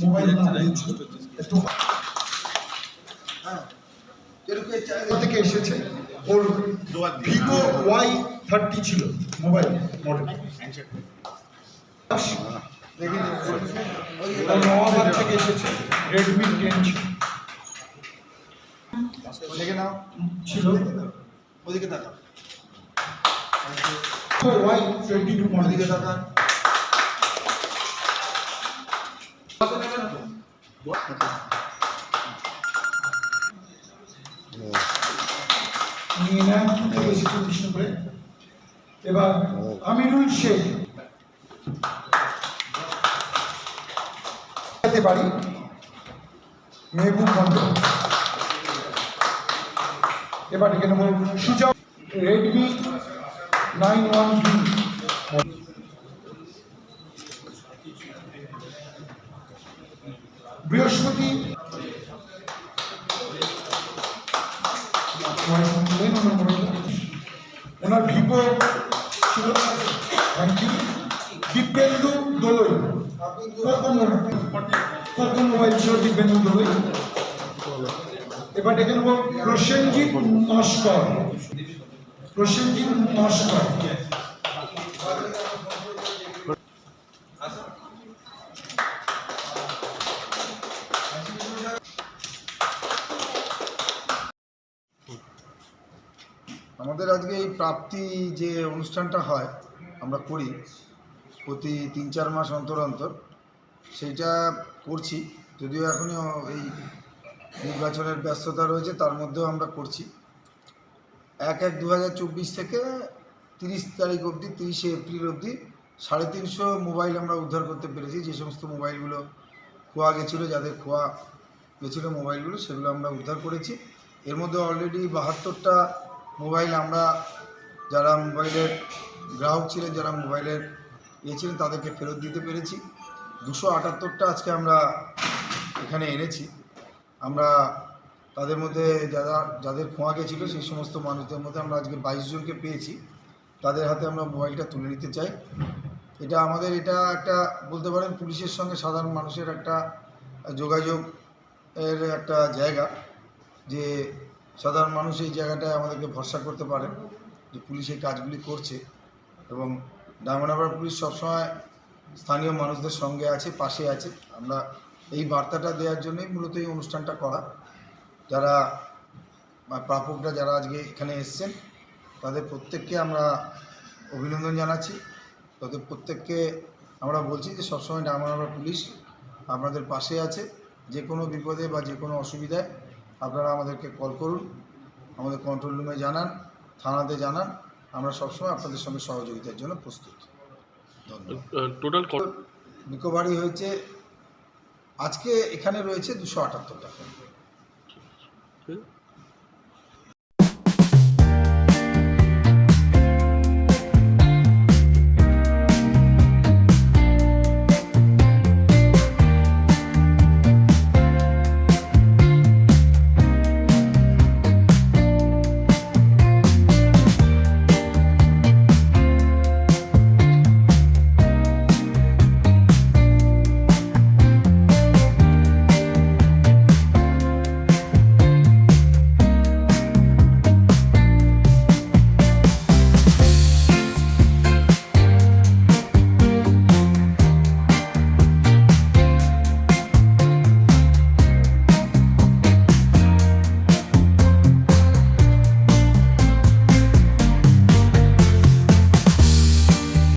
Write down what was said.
Mobile হ্যাঁ এরকম এই থেকে এসেছে? ওর ভিভো ওয়াই থার্টি ছিল মোবাইল মডেল নওয়াবাদ থেকে এসেছে রেডমি টেন দেখে নাও। ছিল। ওদিকে তাকা ওয়াই টোয়েন্টি টু মডেল ওদিকে তাকা নিয়ে নেন এসেছে বিষ্ণুপুরে এবার আমিরুল শেখ। পারি। মেহবুবগঞ্জ এবার ডেকে নেব সুজা রেডমি নাইন ওয়ান বৃহস্পতি দিব্যেন্দু দোলই কোন মোবাইল ছিল দিব্যেন্দু দোলই এবার ডেকে নেব প্রসেনজিৎ নস্কর প্রসেনজিৎ নস্কর আমাদের আজকে এই প্রাপ্তি যে অনুষ্ঠানটা হয়, আমরা করি প্রতি তিন চার মাস অন্তর অন্তর, সেইটা করছি। যদিও এখনও এই নির্বাচনের ব্যস্ততা রয়েছে, তার মধ্যেও আমরা করছি। এক এক দু থেকে তিরিশ তারিখ অবধি, তিরিশে এপ্রিল অবধি সাড়ে তিনশো মোবাইল আমরা উদ্ধার করতে পেরেছি। যে সমস্ত মোবাইলগুলো খোয়া গেছিল, যাদের খোয়া গেছিল মোবাইলগুলো, সেগুলো আমরা উদ্ধার করেছি। এর মধ্যে অলরেডি বাহাত্তরটা মোবাইল আমরা যারা মোবাইলের গ্রাহক ছিলেন, যারা মোবাইলের ইয়ে ছিলেন, তাদেরকে ফেরত দিতে পেরেছি। দুশো আটাত্তরটা আজকে আমরা এখানে এনেছি। আমরা তাদের মধ্যে যারা, যাদের খোঁয়া গেছিল, সেই সমস্ত মানুষদের মধ্যে আমরা আজকে বাইশ জনকে পেয়েছি। তাদের হাতে আমরা মোবাইলটা তুলে নিতে চাই। এটা আমাদের, এটা একটা বলতে পারেন পুলিশের সঙ্গে সাধারণ মানুষের একটা যোগাযোগ এর একটা জায়গা যে সাধারণ মানুষ এই জায়গাটায় আমাদেরকে ভরসা করতে পারে যে পুলিশ এই কাজগুলি করছে এবং ডায়মন্ডাবার পুলিশ সবসময় স্থানীয় মানুষদের সঙ্গে আছে, পাশে আছে। আমরা এই বার্তাটা দেওয়ার জন্যই মূলত এই অনুষ্ঠানটা করা। যারা প্রাপকরা যারা আজকে এখানে এসছেন, তাদের প্রত্যেককে আমরা অভিনন্দন জানাচ্ছি। তাদের প্রত্যেককে আমরা বলছি যে সবসময় ডায়মন্ডাবার পুলিশ আপনাদের পাশে আছে। যে কোনো বিপদে বা যে কোনো অসুবিধায় আপনারা আমাদেরকে কল করুন আমাদের কন্ট্রোল রুমে জানান থানাতে জানান আমরা সবসময় আপনাদের সঙ্গে সহযোগিতার জন্য প্রস্তুত। টোটাল নিকোবারি হয়েছে আজকে এখানে রয়েছে দুশো আটাত্তরটা ফোন